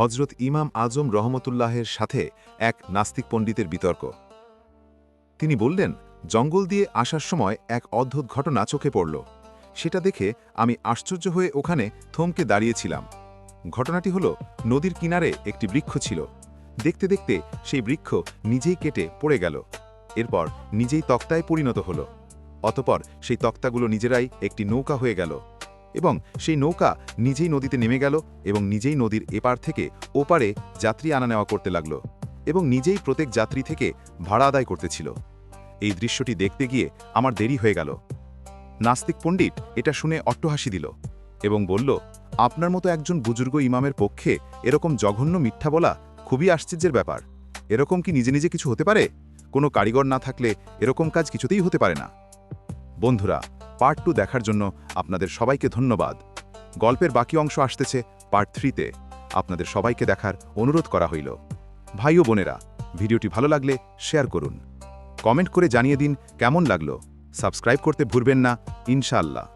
হজরত ইমাম আজম রহমতুল্লাহের সাথে এক নাস্তিক পণ্ডিতের বিতর্ক। তিনি বললেন, জঙ্গল দিয়ে আসার সময় এক অদ্ভুত ঘটনা চোখে পড়ল। সেটা দেখে আমি আশ্চর্য হয়ে ওখানে থমকে দাঁড়িয়েছিলাম। ঘটনাটি হল, নদীর কিনারে একটি বৃক্ষ ছিল। দেখতে দেখতে সেই বৃক্ষ নিজেই কেটে পড়ে গেল। এরপর নিজেই তক্তায় পরিণত হল। অতপর সেই তক্তাগুলো নিজেরাই একটি নৌকা হয়ে গেল। এবং সেই নৌকা নিজেই নদীতে নেমে গেল এবং নিজেই নদীর এপার থেকে ওপারে যাত্রী আনা নেওয়া করতে লাগল এবং নিজেই প্রত্যেক যাত্রী থেকে ভাড়া আদায় করতেছিল এই দৃশ্যটি দেখতে গিয়ে আমার দেরি হয়ে গেল। নাস্তিক পণ্ডিত এটা শুনে অট্টহাসি দিল এবং বলল, আপনার মতো একজন বুজুর্গ ইমামের পক্ষে এরকম জঘন্য মিথ্যা বলা খুবই আশ্চর্যের ব্যাপার। এরকম কি নিজে নিজে কিছু হতে পারে? কোনো কারিগর না থাকলে এরকম কাজ কিছুতেই হতে পারে না। বন্ধুরা পার্ট টু দেখার জন্য আপনাদের সবাইকে ধন্যবাদ। গল্পের বাকি অংশ আসতেছে পার্ট থ্রিতে আপনাদের সবাইকে দেখার অনুরোধ করা হইল। ভাই ও বোনেরা, ভিডিওটি ভালো লাগলে শেয়ার করুন। কমেন্ট করে জানিয়ে দিন কেমন লাগল। সাবস্ক্রাইব করতে ভুলবেন না, ইনশাআল্লাহ।